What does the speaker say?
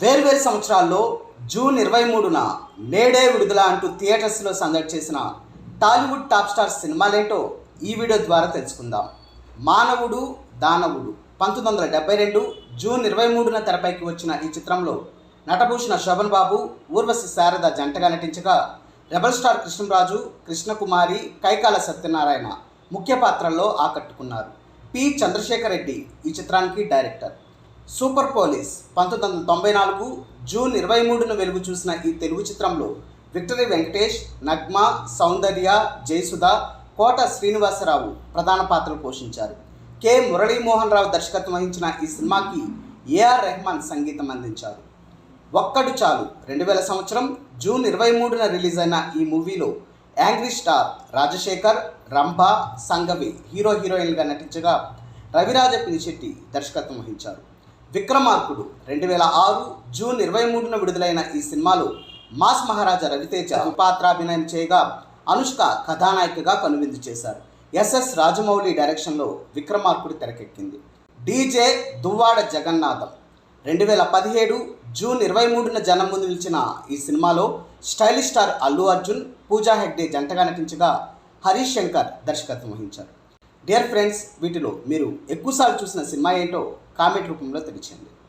వేర్వేరు సంవత్సరాల్లో జూన్ ఇరవై మూడున నేడే విడుదల అంటూ థియేటర్స్లో సందడి చేసిన టాలీవుడ్ టాప్ స్టార్ సినిమాలేంటో ఈ వీడియో ద్వారా తెలుసుకుందాం. మానవుడు దానవుడు. పంతొమ్మిది వందల డెబ్బై రెండు జూన్ ఇరవై మూడున తెరపైకి వచ్చిన ఈ చిత్రంలో నటభూషణ శోభన్ బాబు ఊర్వశి శారద జంటగా నటించగా రెబల్ స్టార్ కృష్ణరాజు కృష్ణకుమారి కైకాల సత్యనారాయణ ముఖ్య పాత్రల్లో ఆకట్టుకున్నారు. పి. చంద్రశేఖర్ రెడ్డి ఈ చిత్రానికి డైరెక్టర్. సూపర్ పోలీస్ పంతొమ్మిది వందల తొంభై నాలుగు జూన్ ఇరవై మూడున వెలుగు చూసిన ఈ తెలుగు చిత్రంలో విక్టరీ వెంకటేష్ నగ్మ సౌందర్య జయసుధ కోట శ్రీనివాసరావు ప్రధాన పాత్రలు పోషించారు. కె. మురళీమోహన్ రావు దర్శకత్వం వహించిన ఈ సినిమాకి ఏఆర్ రెహమాన్ సంగీతం అందించారు. ఒక్కడు చాలు రెండు వేల సంవత్సరం జూన్ ఇరవై మూడున రిలీజ్ అయిన ఈ మూవీలో angry star Rajasekhar Rambha Sangavi hero హీరోయిన్గా నటించగా రవిరాజ పినిశెట్టి దర్శకత్వం వహించారు. విక్రమార్కుడు రెండు వేల ఆరు జూన్ ఇరవై మూడున విడుదలైన ఈ సినిమాలో మాస్ మహారాజా రవితేజ పాత్రాభినయం చేయగా అనుష్క కథానాయికగా కనువిందు చేశారు. ఎస్ఎస్ రాజమౌళి డైరెక్షన్లో విక్రమార్కుడు తెరకెక్కింది. డీజే దువ్వాడ జగన్నాథం రెండు వేల పదిహేడు జూన్ ఇరవై మూడున జనం ముందు నిలిచిన ఈ సినిమాలో స్టైలిష్ స్టార్ అల్లు అర్జున్ పూజా హెగ్డే జంటగా నటించగా హరీష్ శంకర్ దర్శకత్వం వహించారు. డియర్ ఫ్రెండ్స్ వీటిలో మీరు ఎక్కువసార్లు చూసిన సినిమా ఏంటో కామెంట్ రూపంలో తెలియచేయండి.